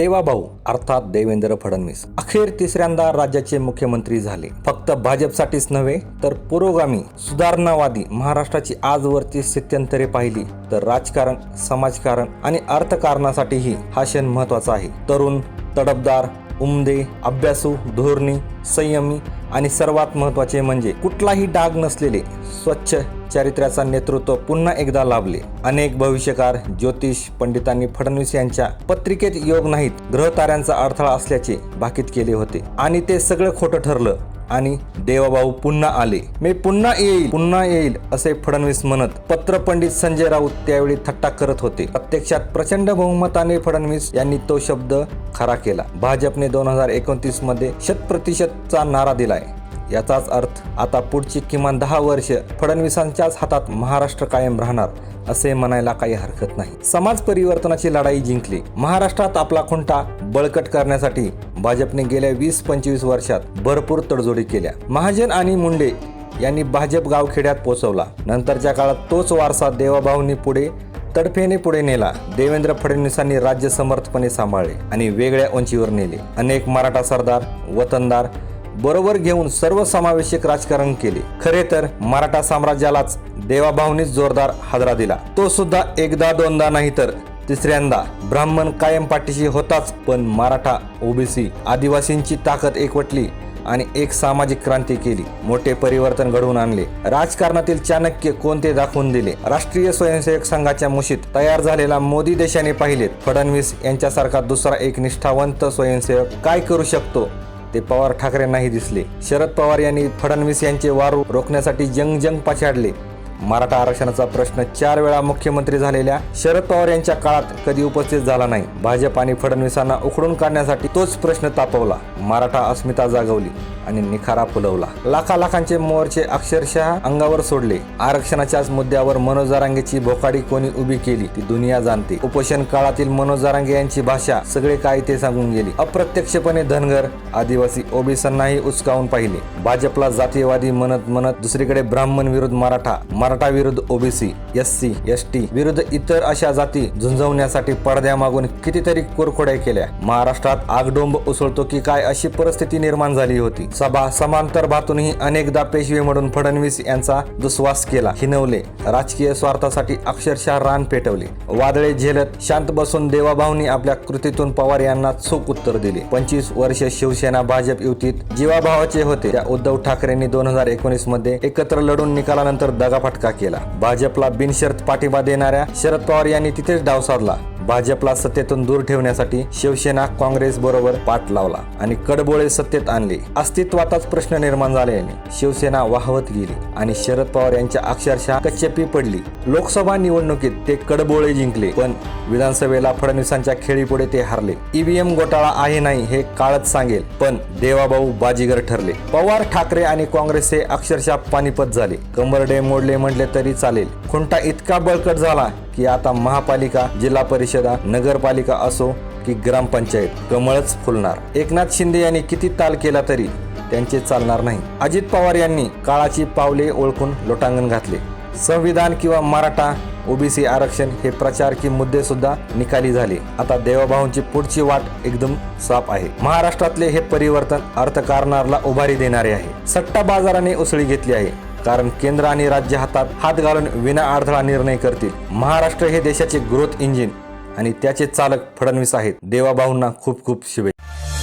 देवाभाऊ अर्थात देवेंद्र फडणवीस. अखेर तिसऱ्यांदा राज्याचे मुख्यमंत्री झाले. फक्त भाजपसाठीच नव्हे तर पुरोगामी सुधारणावादी महाराष्ट्राची आजवरची स्थित्यंतरे पाहिली तर राजकारण समाजकारण आणि अर्थकारणासाठीही हा क्षण महत्त्वाचा आहे. तरुण तडफदार उमदे अभ्यासू धोरणी संयमी आणि सर्वात महत्त्वाचे म्हणजे कुठलाही डाग नसलेले स्वच्छ चारित्र्याचा नेतृत्व पुन्हा एकदा लाभले. अनेक भविष्यकार ज्योतिष पंडितांनी फडणवीस यांच्या पत्रिकेत योग नाहीत ग्रहताऱ्यांचा अडथळा असल्याचे भाकीत केले होते. आणि ते सगळं खोटं ठरलं. आणि देवाभाऊ पुन्हा आले. मी पुन्हा येईल पुन्हा येईल असे फडणवीस म्हणत पत्रपंडित संजय राऊत त्यावेळी थट्टा करत होते. प्रत्यक्षात प्रचंड बहुमताने फडणवीस यांनी तो शब्द खरा केला. भाजपने दोन हजार एकोणतीसमध्ये शतप्रतिशतचा नारा दिलाय. याचाच अर्थ आता पुढची किमान दहा वर्ष फडणवीसांच्याच हातात महाराष्ट्र कायम राहणार असे म्हणायला काही हरकत नाही. समाज परिवर्तनाची लढाई जिंकली. महाराष्ट्रात आपला खुंटा बळकट करण्यासाठी भाजपने गेल्या वीस पंचवीस वर्षात भरपूर तडजोडी केल्या. महाजन आणि मुंडे यांनी भाजप गावखेड्यात पोचवला. नंतरच्या काळात तोच वारसा देवाभाऊंनी पुढे तडफेने पुढे नेला. देवेंद्र फडणवीसांनी राज्य समर्थपणे सांभाळले आणि वेगळ्या उंचीवर नेले. अनेक मराठा सरदार वतनदार बरोबर घेऊन सर्वसमावेशक राजकारण केले. खरे तर मराठा साम्राज्यालाच देवाभाऊनीच जोरदार हादरा दिला. तो सुद्धा एकदा दोनदा नाही तर तिसऱ्यांदा. ब्राह्मण कायम पाठीशी होताच पण मराठा ओबीसी आदिवासींची ताकद एकवटली आणि एक सामाजिक क्रांती केली. मोठे परिवर्तन घडवून आणले. राजकारणातील चाणक्य कोणते दाखवून दिले? राष्ट्रीय स्वयंसेवक संघाच्या मुशीत तयार झालेला मोदी देशाने पाहिलेत. फडणवीस यांच्यासारखा दुसरा एक निष्ठावंत स्वयंसेवक काय करू शकतो? ते पवार ठाकरेंनाही दिसले. शरद पवार यांनी फडणवीस यांचे वारू रोखण्यासाठी जंग जंग पछाडले. मराठा आरक्षणाचा प्रश्न चार वेळा मुख्यमंत्री झालेल्या शरद पवार यांच्या काळात कधी उपस्थित झाला नाही. भाजप आणि फडणवीसांना उखडून काढण्यासाठी तोच प्रश्न तापवला. मराठा अस्मिता जागवली आणि निखारा फुलवला. लाखा लाखांचे मोर्चे अक्षरशः अंगावर सोडले. आरक्षणाच्याच मुद्द्यावर मनोजारांगेची भोकाडी कोणी उभी केली ती दुनिया जाणते. उपोषण काळातील मनोजारांगे यांची भाषा सगळे काय ते सांगून गेली. अप्रत्यक्षपणे धनगर आदिवासी ओबीसींनाही उचकावून पाहिले. भाजपला जातीयवादी म्हणत म्हणत दुसरीकडे ब्राह्मण विरुद्ध मराठा मराठा विरुद्ध OBC S C S T विरुद्ध इतर अशा जाती झुंजवण्यासाठी पडद्यामागून कितीतरी कुरखोड्या केल्या. महाराष्ट्रात आगडोंब उसळतो की काय अशी परिस्थिती निर्माण झाली होती. सभा समांतर भातूनही अनेकदा पेशवे म्हणून फडणवीस यांचा दुस्वास केला हिनवले. राजकीय स्वार्थासाठी अक्षरशः रान पेटवले. वादळे झेलत शांत बसून देवाभाऊनी आपल्या कृतीतून पवार यांना चोख उत्तर दिले. पंचवीस वर्ष शिवसेना भाजप युतीत जीवाभावाचे होते. त्या उद्धव ठाकरेंनी दोन हजार एकोणीसमध्ये एकत्र लढून निकालानंतर दगाफटका केला. भाजपला बिनशर्त पाठिंबा देणाऱ्या शरद पवार यांनी तिथेच डाव साधला. भाजपला सत्तेतून दूर ठेवण्यासाठी शिवसेना काँग्रेस बरोबर पाठ लावला आणि कडबोळे सत्तेत आणले. अस्तित्वाचाच प्रश्न निर्माण झाल्याने शिवसेना वाहवत गेली आणि शरद पवार यांच्या अक्षरशः कच्चेपी पडली. लोकसभा निवडणुकीत ते कडबोळे जिंकले पण विधानसभेला फडणवीसांच्या खेळीपुढे ते हारले. ईव्हीएम घोटाळा आहे नाही हे काळच सांगेल पण देवाभाऊ बाजीगर ठरले. पवार ठाकरे आणि काँग्रेस हे अक्षरशः पानिपत झाले. कंबरडे मोडले म्हटले तरी चालेल. खुंटा इतका बळकट झाला की आता महापालिका जिल्हा परिषदा नगरपालिका असो की ग्रामपंचायत कमळच फुलणार. एकनाथ शिंदे यांनी किती ताल केला तरी त्यांचे चालणार नाही. अजित पवार यांनी काळाची पावले ओळखून लोटांगण घातले. संविधान किंवा मराठा ओबीसी आरक्षण हे प्रचार की मुद्दे सुद्धा निकाली झाले. आता देवाभाऊंची पुढची वाट एकदम साफ आहे. महाराष्ट्रातले हे परिवर्तन अर्थकारणाला उभारी देणारे आहे. सट्टा बाजाराने उसळी घेतली आहे. कारण केंद्र आणि राज्य हातात हात घालून विना अडथळा निर्णय करतील. महाराष्ट्र हे देशाचे ग्रोथ इंजिन आणि त्याचे चालक फडणवीस आहेत. देवाभाऊंना खूप खूप शुभेच्छा.